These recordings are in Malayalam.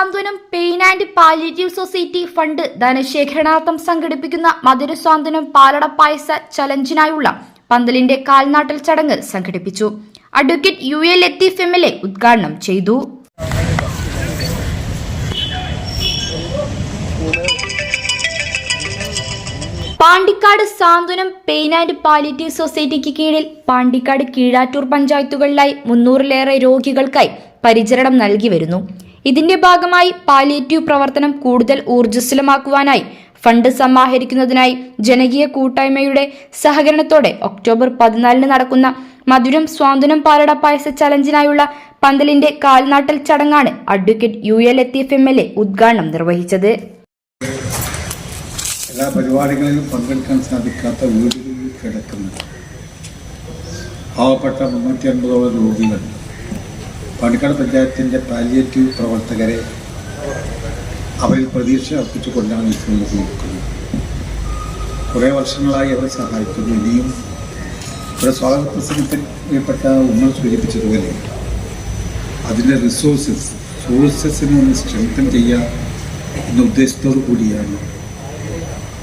Santhwanam pain and palliative society fund ധനശേഖരണാർത്ഥം സംഘടിപ്പിക്കുന്ന മധുര സാന്ത്വനം പാലട പായസ ചലഞ്ചിനായുള്ള പന്തലിന്റെ കാൽനാട്ടൽ ചടങ്ങ് സംഘടിപ്പിച്ചു. Advocate U A Latheef M L A ഉദ്ഘാടനം ചെയ്തു. Pandikkad Santhwanam pain and palliative സൊസൈറ്റിക്ക് കീഴിൽ പാണ്ടിക്കാട് കീഴാറ്റൂർ പഞ്ചായത്തുകളിലായി മുന്നൂറിലേറെ രോഗികൾക്കായി പരിചരണം നൽകി വരുന്നു. ഇതിന്റെ ഭാഗമായി പാലിയേറ്റീവ് പ്രവർത്തനം കൂടുതൽ ഊർജസ്വലമാക്കുവാനായി ഫണ്ട് സമാഹരിക്കുന്നതിനായി ജനകീയ കൂട്ടായ്മയുടെ സഹകരണത്തോടെ ഒക്ടോബർ പതിനാലിന് നടക്കുന്ന മധുരം സ്വാന്തനം പാലട പായസ ചലഞ്ചിനായുള്ള പന്തലിന്റെ കാൽനാട്ടൽ ചടങ്ങാണ് advocate U A Latheef M L A ഉദ്ഘാടനം നിർവഹിച്ചത്. എല്ലാ പരിപാടികളിലും പങ്കെടുക്കാൻ സാധിക്കാത്ത വീടുകളിൽ കിടക്കുന്ന പാവപ്പെട്ട മുന്നൂറ്റി അൻപതോളം രോഗികൾ പാണ്ടിക്കാട് പഞ്ചായത്തിന്റെ പാലിയേറ്റീവ് പ്രവർത്തകരെ അവരിൽ പ്രതീക്ഷ അർപ്പിച്ചുകൊണ്ടാണ് ഇപ്പോൾ നിൽക്കുന്നത്. കുറേ വർഷങ്ങളായി അവരെ സഹായിക്കുന്നു. ഇനിയും ഇവിടെ സ്വാഗത പ്രസംഗത്തിൽ പ്രിയപ്പെട്ട ഉമ്മ സൂചിപ്പിച്ചതുപോലെ അതിന്റെ റിസോഴ്സസ് സോഴ്സസിനെ ഒന്ന് സ്ട്രെങ്തൻ ചെയ്യുക എന്ന ഉദ്ദേശത്തോടു കൂടിയാണ്.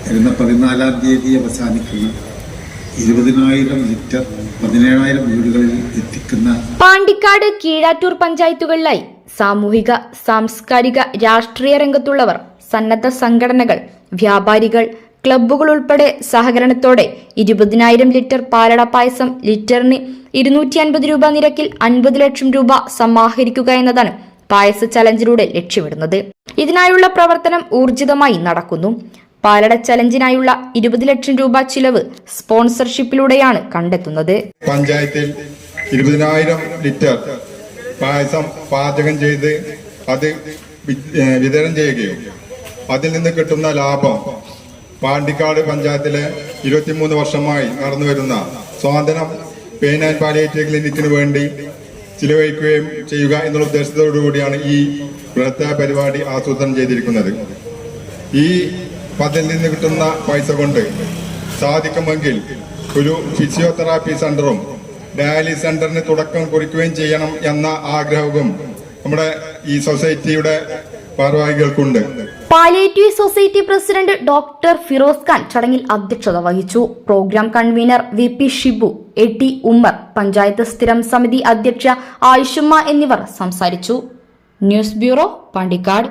വരുന്ന പതിനാലാം തീയതി അവസാനിക്കുന്ന ഇരുപതിനായിരം ലിറ്റർ പതിനേഴായിരം വീടുകളിൽ എത്തിക്കുന്ന പാണ്ടിക്കാട് കീഴാറ്റൂർ പഞ്ചായത്തുകളിലായി സാമൂഹിക സാംസ്കാരിക രാഷ്ട്രീയ രംഗത്തുള്ളവർ സന്നദ്ധ സംഘടനകൾ വ്യാപാരികൾ ക്ലബ്ബുകൾ ഉൾപ്പെടെ സഹകരണത്തോടെ ഇരുപതിനായിരം ലിറ്റർ പാലട പായസം ലിറ്ററിന് ഇരുന്നൂറ്റി അൻപത് രൂപ നിരക്കിൽ അൻപത് ലക്ഷം രൂപ സമാഹരിക്കുക എന്നതാണ് പായസ ചലഞ്ചിലൂടെ ലക്ഷ്യമിടുന്നത്. ഇതിനായുള്ള പ്രവർത്തനം ഊർജിതമായി നടക്കുന്നു. പാലട ചലഞ്ചിനായുള്ള ഇരുപത് ലക്ഷം രൂപ ചിലവ് സ്പോൺസർഷിപ്പിലൂടെയാണ് കണ്ടെത്തുന്നത്. പഞ്ചായത്തിൽ ഇരുപതിനായിരം ലിറ്റർ പായസം പാചകം ചെയ്ത് അത് വിതരണം ചെയ്യുകയും അതിൽ നിന്ന് കിട്ടുന്ന ലാഭം പാണ്ടിക്കാട് പഞ്ചായത്തിലെ ഇരുപത്തിമൂന്ന് വർഷമായി നടന്നു വരുന്ന സ്വാതന്ത്ര്യം പെയിൻ ആൻഡ് പാലിയേറ്റീവ് ക്ലിനിക്കിന് വേണ്ടി ചിലവഴിക്കുകയും ചെയ്യുക എന്നുള്ള ഉദ്ദേശത്തോടു കൂടിയാണ് ഈ ബൃഹത്തായ പരിപാടി ആസൂത്രണം ചെയ്തിരിക്കുന്നത്. ഈ പദ്ധതിയിൽ നിന്ന് കിട്ടുന്ന പൈസ കൊണ്ട് സാധിക്കുമെങ്കിൽ ഒരു ഫിസിയോതെറാപ്പി സെന്ററും ഡയാലിസ് സെന്ററിന് തുടക്കം കുറിക്കുകയും ചെയ്യണം എന്ന ആഗ്രഹവും നമ്മുടെ ഈ സൊസൈറ്റിയുടെ ഭാരവാഹികൾക്കുണ്ട്. Palliative society president doctor Firoz Khan ചടങ്ങിൽ അധ്യക്ഷത വഹിച്ചു. Programme convener V P Shibu A T Ummer panchayat സ്ഥിരം സമിതി അധ്യക്ഷ ആയിഷുമ്മ എന്നിവർ സംസാരിച്ചു. News bureau Pandikkad.